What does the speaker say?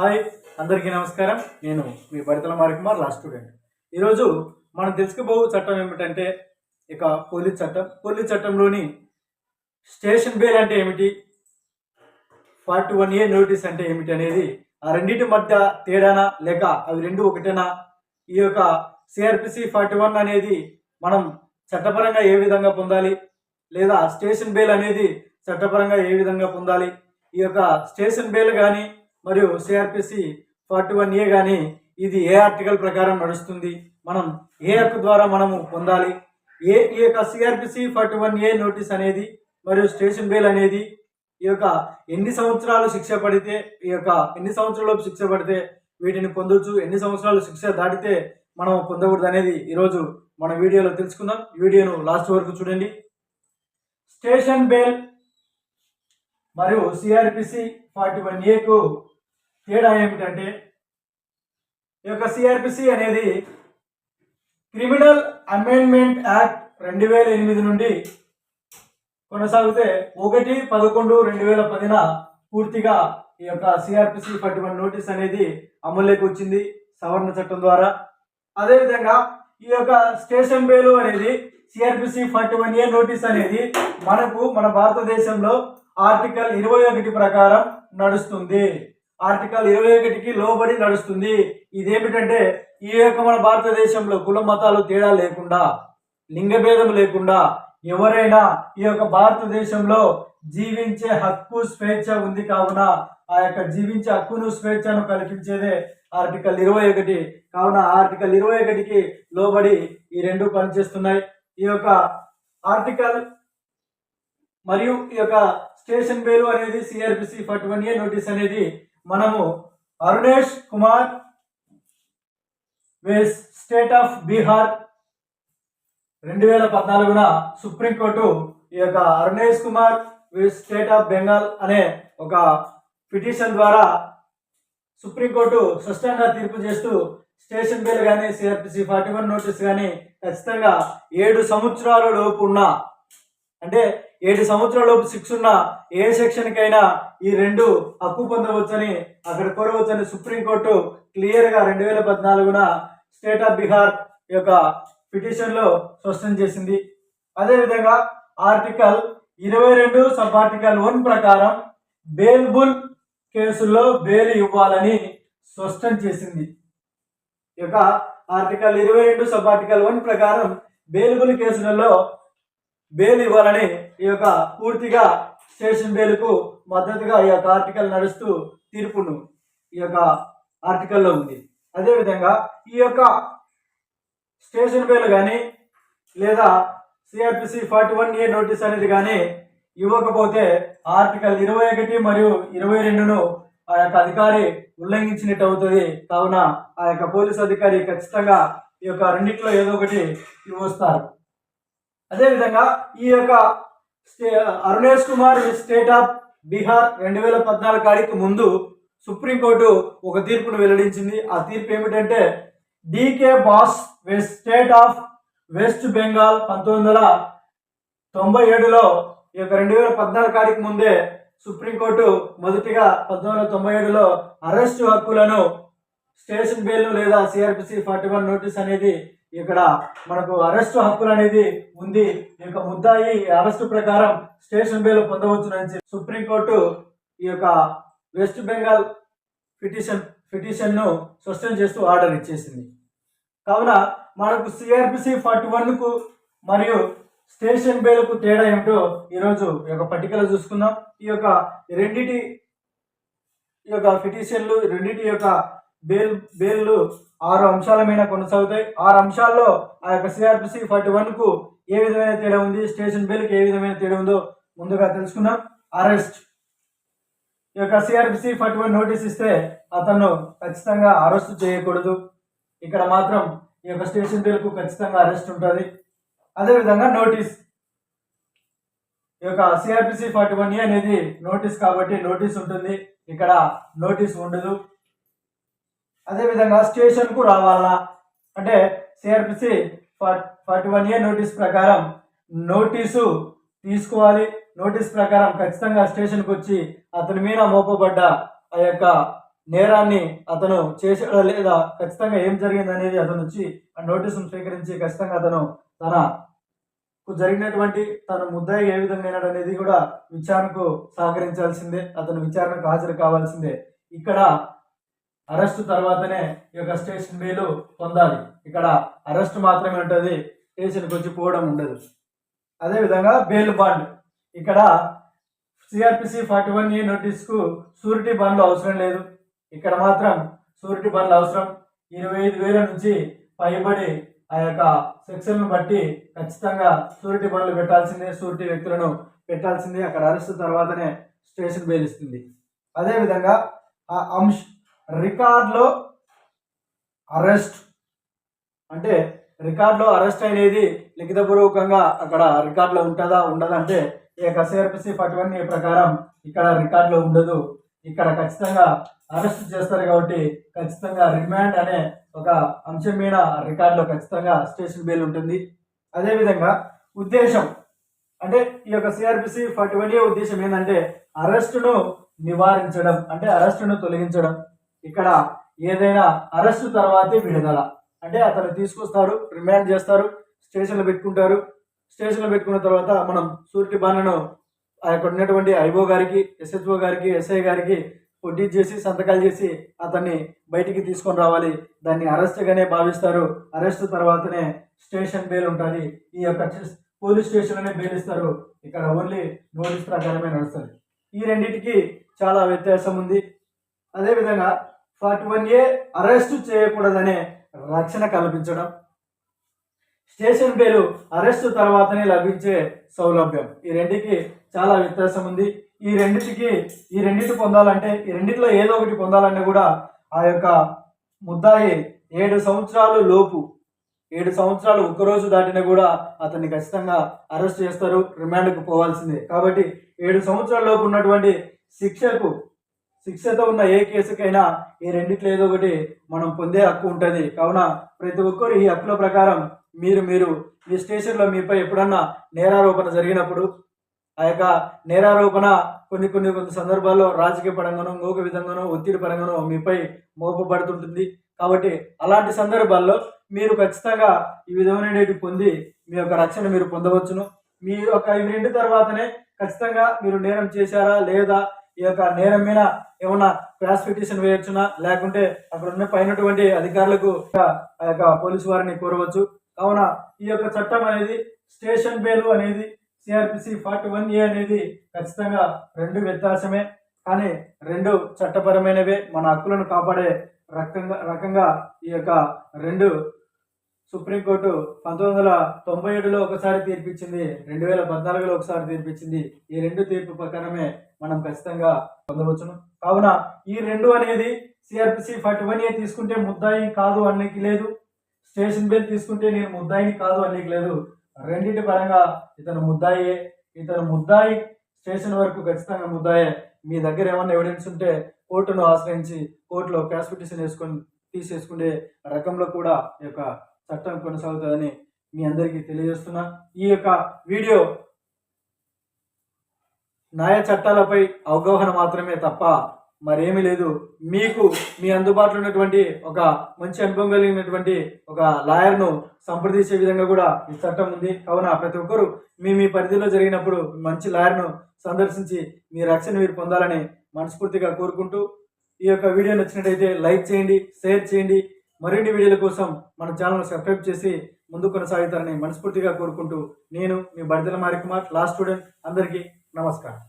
Hi అందరికీ నమస్కారం. నేను మీ బడితల మారికుమార్ లాస్ట్ స్టూడెంట్ ఈరోజు మనం తెలుసుకోబో చట్టం ఏమిటంటే ఇక పోలీస్ చట్టం. పోలీస్ చట్టంలోని స్టేషన్ బేల్ అంటే ఏమిటి? ఫార్టీ వన్ ఏ నోటీస్ అంటే ఏమిటి అనేది ఆ రెండింటి మధ్య తేడానా లేక అవి రెండు ఒకటేనా? ఈ యొక్క సిఆర్పిసి ఫార్టీ వన్ అనేది మనం చట్టపరంగా ఏ విధంగా పొందాలి? లేదా స్టేషన్ బేల్ అనేది చట్టపరంగా ఏ విధంగా పొందాలి? ఈ యొక్క స్టేషన్ బేల్ కానీ మరియు సిఆర్పిసి ఫార్టీ వన్ ఏ కానీ ఇది ఏ ఆర్టికల్ ప్రకారం నడుస్తుంది. మనం ఏ హక్కు ద్వారా మనము పొందాలి. ఏ ఈ యొక్క CrPC forty one A notice అనేది మరియు స్టేషన్ బేల్ అనేది ఈ యొక్క ఎన్ని సంవత్సరాలు శిక్ష పడితే ఈ యొక్క ఎన్ని సంవత్సరాలు శిక్ష పడితే వీటిని పొందొచ్చు ఎన్ని సంవత్సరాలు శిక్ష దాటితే మనం పొందకూడదు అనేది ఈరోజు మన వీడియోలో తెలుసుకుందాం. వీడియోను లాస్ట్ వరకు చూడండి. స్టేషన్ బేల్ మరియు సిఆర్పిసి ఫార్టీ వన్ ఏకు తేడా ఏమిటంటే ఈ యొక్క సిఆర్పిసి అనేది క్రిమినల్ అమెండ్మెంట్ యాక్ట్ రెండు వేల ఎనిమిది నుండి కొనసాగితే ఒకటి పదకొండు రెండు వేల పదిన పూర్తిగా ఈ యొక్క సిఆర్పిసి ఫార్టీ వన్ నోటీస్ అనేది అమల్లోకి వచ్చింది సవరణ చట్టం ద్వారా. అదేవిధంగా ఈ యొక్క స్టేషన్ బేలు అనేది CrPC forty one A notice అనేది మనకు మన భారతదేశంలో ఆర్టికల్ ఇరవై ఒకటి ప్రకారం నడుస్తుంది. ఆర్టికల్ ఇరవై ఒకటికి లోబడి నడుస్తుంది. ఇదేమిటంటే ఈ యొక్క మన భారతదేశంలో కుల మతాలు తేడా లేకుండా లింగభేదం లేకుండా ఎవరైనా ఈ యొక్క భారతదేశంలో జీవించే హక్కు స్వేచ్ఛ ఉంది కావున ఆ యొక్క జీవించే హక్కును స్వేచ్ఛను కల్పించేదే ఆర్టికల్ ఇరవై ఒకటి. కావున ఆర్టికల్ ఇరవై ఒకటికి లోబడి ఈ రెండు పనిచేస్తున్నాయి. ఈ యొక్క ఆర్టికల్ మరియు ఈ యొక్క స్టేషన్ బేలు అనేది CrPC forty one A notice అనేది మనము Arunesh Kumar versus state of Bihar రెండు వేల పద్నాలుగున సుప్రీంకోర్టు ఈ యొక్క Arunesh Kumar versus state of Bengal అనే ఒక పిటిషన్ ద్వారా సుప్రీంకోర్టు స్పష్టంగా తీర్పు చేస్తూ స్టేషన్ బిల్ కానీ సిఆర్పిసి ఫార్టీ వన్ నోటీస్ కానీ ఖచ్చితంగా ఏడు సంవత్సరాల లోపు ఉన్న అంటే ఏడు సంవత్సరాలలోపు శిక్ష ఉన్న ఏ సెక్షన్కైనా ఈ రెండు హక్కు పొందవచ్చని అక్కడ కోరవచ్చని సుప్రీంకోర్టు క్లియర్గా రెండు వేల పద్నాలుగున స్టేట్ ఆఫ్ బీహార్ యొక్క పిటిషన్లో స్పష్టం చేసింది. అదేవిధంగా ఆర్టికల్ ఇరవై రెండు సబ్ ఆర్టికల్ వన్ ప్రకారం బెయిల్బుల్ కేసుల్లో బెయిల్ ఇవ్వాలని స్పష్టం చేసింది. ఈ యొక్క ఆర్టికల్ ఇరవై రెండు సబ్ ఆర్టికల్ వన్ ప్రకారం బెయిల్బుల్ కేసులలో బెయిల్ ఇవ్వాలని ఈ యొక్క పూర్తిగా స్టేషన్ బేలుకు మద్దతుగా ఈ యొక్క ఆర్టికల్ నడుస్తూ తీర్పును ఈ యొక్క ఆర్టికల్లో ఉంది. అదేవిధంగా ఈ యొక్క స్టేషన్ బేలు కానీ లేదా CrPC forty one A notice అనేది కానీ ఇవ్వకపోతే ఆర్టికల్ ఇరవై ఒకటి మరియు ఇరవై రెండును ఆ యొక్క అధికారి ఉల్లంఘించినట్టు అవుతుంది. కావున ఆ యొక్క పోలీస్ అధికారి ఖచ్చితంగా ఈ యొక్క రెండిట్లో ఏదో ఒకటి ఇవ్వస్తారు. అదేవిధంగా ఈ యొక్క అరుణేష్ కుమార్ స్టేట్ ఆఫ్ బీహార్ రెండు వేల పద్నాలుగు కాడికి ముందు సుప్రీంకోర్టు ఒక తీర్పును వెల్లడించింది. ఆ తీర్పు ఏమిటంటే DK Basu west state of west Bengal పంతొమ్మిది వందల తొంభై ఏడులో ఈ యొక్క రెండు వేల పద్నాలుగు కాడికి ముందే సుప్రీంకోర్టు మొదటిగా పంతొమ్మిది వందల తొంభై ఏడులో అరెస్టు హక్కులను స్టేషన్ బెయిల్ లేదా సిఆర్పిసి ఫార్టీ వన్ నోటీస్ అనేది ఇక్కడ మనకు అరెస్టు హక్కులు అనేది ఉంది. ఈ యొక్క ముద్దాయి అరెస్టు ప్రకారం స్టేషన్ బెయిల్ పొందవచ్చునని సుప్రీంకోర్టు ఈ యొక్క వెస్ట్ బెంగాల్ పిటిషన్ పిటిషన్ను స్పష్టం చేస్తూ ఆర్డర్ ఇచ్చేసింది. కావున మనకు సిఆర్పిసి ఫార్టీ వన్కు మరియు స్టేషన్ బెయిల్కు తేడా ఏమిటో ఈరోజు ఈ యొక్క పట్టికలో చూసుకుందాం. ఈ యొక్క రెండిటి ఈ యొక్క పిటిషన్లు రెండిటి యొక్క బేల్ బేల్లు ఆరు అంశాల మీద కొనసాగుతాయి. ఆరు అంశాల్లో ఆ యొక్క సిఆర్పిసి ఫార్టీ వన్కు ఏ విధమైన తేడా ఉంది? స్టేషన్ బేల్కి ఏ విధమైన తేడా ఉందో ముందుగా తెలుసుకుందాం. అరెస్ట్. ఈ యొక్క సిఆర్పిసి ఫార్టీ వన్ నోటీస్ ఇస్తే అతను ఖచ్చితంగా అరెస్ట్ చేయకూడదు. ఇక్కడ మాత్రం ఈ యొక్క స్టేషన్ బేల్కు ఖచ్చితంగా అరెస్ట్ ఉంటుంది. అదేవిధంగా నోటీస్. ఈ యొక్క సిఆర్పిసి ఫార్టీ వన్ ఏ అనేది నోటీస్ కాబట్టి నోటీస్ ఉంటుంది. ఇక్కడ నోటీస్ ఉండదు. అదేవిధంగా స్టేషన్కు రావాలా? అంటే CrPC forty one A notice ప్రకారం నోటీసు తీసుకోవాలి. నోటీస్ ప్రకారం ఖచ్చితంగా స్టేషన్కి వచ్చి అతని మీద మోపబడ్డ ఆ యొక్క నేరాన్ని అతను చేశాడా లేదా ఖచ్చితంగా ఏం జరిగింది అనేది అతను వచ్చి ఆ నోటీసును స్వీకరించి ఖచ్చితంగా అతను తన జరిగినటువంటి తన ముద్దాయి ఏ విధంగా అయినాడు అనేది కూడా విచారణకు సహకరించాల్సిందే. అతను విచారణకు హాజరు కావాల్సిందే. ఇక్కడ అరెస్ట్ తర్వాతనే ఈ యొక్క స్టేషన్ బెయిల్ పొందాలి. ఇక్కడ అరెస్ట్ మాత్రమే ఉంటుంది స్టేషన్కి వచ్చి పోవడం ఉండదు. అదేవిధంగా బెయిల్ బాండ్. ఇక్కడ సిఆర్పిసి ఫార్టీ వన్ ఏ నోటీస్కు షూరిటీ బాండ్లు అవసరం లేదు. ఇక్కడ మాత్రం షూరిటీ బాండ్లు అవసరం. ఇరవై ఐదు వేల నుంచి పైబడి ఆ యొక్క సెక్షన్ను బట్టి ఖచ్చితంగా షూరిటీ బాండ్లు పెట్టాల్సిందే షూరిటీ వ్యక్తులను పెట్టాల్సిందే. అక్కడ అరెస్ట్ తర్వాతనే స్టేషన్ బెయిల్ ఇస్తుంది. అదేవిధంగా ఆ అంశ్ రికార్డులో అరెస్ట్. అంటే రికార్డులో అరెస్ట్ అనేది లిఖితపూర్వకంగా అక్కడ రికార్డులో ఉంటుందా ఉండదా అంటే ఈ యొక్క సిఆర్పిసి ఫార్టీ ప్రకారం ఇక్కడ రికార్డులో ఉండదు. ఇక్కడ ఖచ్చితంగా అరెస్ట్ చేస్తారు కాబట్టి ఖచ్చితంగా రిమాండ్ అనే ఒక అంశం మీద రికార్డులో ఖచ్చితంగా స్టేషన్ బెయిల్ ఉంటుంది. అదేవిధంగా ఉద్దేశం. అంటే ఈ యొక్క సిఆర్పిసి ఫార్టీ వన్ ఏ ఉద్దేశం ఏంటంటే అరెస్టును నివారించడం అంటే అరెస్టును తొలగించడం. ఇక్కడ ఏదైనా అరెస్ట్ తర్వాతే విడుదల. అంటే అతను తీసుకొస్తారు రిమాండ్ చేస్తారు స్టేషన్లో పెట్టుకుంటారు. స్టేషన్లో పెట్టుకున్న తర్వాత మనం సూరిటీ బాణను అక్కడ ఉన్నటువంటి ఐఓ గారికి ఎస్హెచ్ఓ గారికి ఎస్ఐ గారికి పొడ్డీ చేసి సంతకాలు చేసి అతన్ని బయటికి తీసుకొని రావాలి. దాన్ని అరెస్ట్గానే భావిస్తారు. అరెస్ట్ తర్వాతనే స్టేషన్ బెయిల్ ఉంటుంది. ఈ యొక్క పోలీస్ స్టేషన్లోనే బెయిల్ ఇస్తారు. ఇక్కడ ఓన్లీ నోటీస్ ప్రకారమే నడుస్తుంది. ఈ రెండింటికి చాలా వ్యత్యాసం ఉంది. అదేవిధంగా ఫార్టీ వన్ ఏ అరెస్టు చేయకూడదనే రక్షణ కల్పించడం. స్టేషన్ పేరు అరెస్టు తర్వాతనే లభించే సౌలభ్యం. ఈ రెండింటికి చాలా వ్యత్యాసం ఉంది. ఈ రెండింటికి ఈ రెండింటి పొందాలంటే ఈ రెండిట్లో ఏదో ఒకటి పొందాలంటే కూడా ఆ యొక్క ముద్దాయి ఏడు సంవత్సరాలు లోపు ఏడు సంవత్సరాలు ఒక్కరోజు దాటినా కూడా అతన్ని ఖచ్చితంగా అరెస్ట్ చేస్తారు రిమాండ్కు పోవాల్సిందే. కాబట్టి ఏడు సంవత్సరాల లోపు ఉన్నటువంటి శిక్షకు శిక్షతో ఉన్న ఏ కేసుకైనా ఈ రెండిట్లో ఏదో ఒకటి మనం పొందే హక్కు ఉంటుంది. కావున ప్రతి ఒక్కరు ఈ హక్కుల ప్రకారం మీరు మీరు ఈ స్టేషన్లో మీపై ఎప్పుడన్నా నేరారోపణ జరిగినప్పుడు ఆ యొక్క నేరారోపణ కొన్ని కొన్ని కొన్ని సందర్భాల్లో రాజకీయ పరంగానో ఇంకొక విధంగానో ఒత్తిడి పరంగానో మీపై మోపబడుతుంటుంది. కాబట్టి అలాంటి సందర్భాల్లో మీరు ఖచ్చితంగా ఈ విధమైనటువంటి పొంది మీ యొక్క రక్షణ మీరు పొందవచ్చును. మీ యొక్క ఇవి రెండు తర్వాతనే ఖచ్చితంగా మీరు నేరం చేశారా లేదా ఈ యొక్క నేరం మీద ఏమన్నా క్లాస్ పిటిషన్ వేయొచ్చునా? లేకుంటే అక్కడ ఉన్న పైనటువంటి అధికారులకు ఆ యొక్క పోలీసు వారిని కోరవచ్చు. కావున ఈ యొక్క చట్టం అనేది స్టేషన్ బేలు అనేది సిఆర్పిసి ఫార్టీ వన్ ఏ అనేది ఖచ్చితంగా రెండు వ్యత్యాసమే. కానీ రెండు చట్టపరమైనవే. మన హక్కులను కాపాడే రకంగా రకంగా ఈ యొక్క రెండు సుప్రీంకోర్టు పంతొమ్మిది వందల తొంభై ఏడులో ఒకసారి తీర్పిచ్చింది రెండు వేల పద్నాలుగులో ఒకసారి తీర్పిచ్చింది. ఈ రెండు తీర్పు ప్రకారమే మనం ఖచ్చితంగా పొందవచ్చును. కావున ఈ రెండు అనేది సిఆర్పిసి ఫార్టీ వన్ ఏ తీసుకుంటే ముద్దాయి కాదు అన్నికి లేదు. స్టేషన్ బిల్ తీసుకుంటే నేను ముద్దాయిని కాదు అన్నికి లేదు. రెండింటి పరంగా ఇతను ముద్దాయే. ఇతను ముద్దాయి స్టేషన్ వరకు ఖచ్చితంగా ముద్దాయే. మీ దగ్గర ఏమన్నా ఎవిడెన్స్ ఉంటే కోర్టును ఆశ్రయించి కోర్టులో క్యాస్ పిటిషన్ వేసుకొని తీసేసుకునే రకంలో కూడా ఈ యొక్క చట్టం కొనసాగుతుందని మీ అందరికీ తెలియజేస్తున్నా. ఈ యొక్క వీడియో న్యాయ చట్టాలపై అవగాహన మాత్రమే తప్ప మరేమీ లేదు. మీకు మీ అందుబాటులో ఉన్నటువంటి ఒక మంచి అనుభవం కలిగినటువంటి ఒక లాయర్ను సంప్రదించే విధంగా కూడా ఈ చట్టం ఉంది. కావున ప్రతి ఒక్కరూ మీ మీ పరిధిలో జరిగినప్పుడు మంచి లాయర్ను సందర్శించి మీ రక్షణ మీరు పొందాలని మనస్ఫూర్తిగా కోరుకుంటూ ఈ యొక్క వీడియో నచ్చినట్టయితే లైక్ చేయండి షేర్ చేయండి మరిన్ని వీడియోల కోసం మన ఛానల్ సబ్స్క్రైబ్ చేసి ముందు కొనసాగుతారని మనస్ఫూర్తిగా కోరుకుంటూ నేను మీ బడిదల మారి కుమార్ లాస్ట్ స్టూడెంట్ అందరికీ నమస్కారం.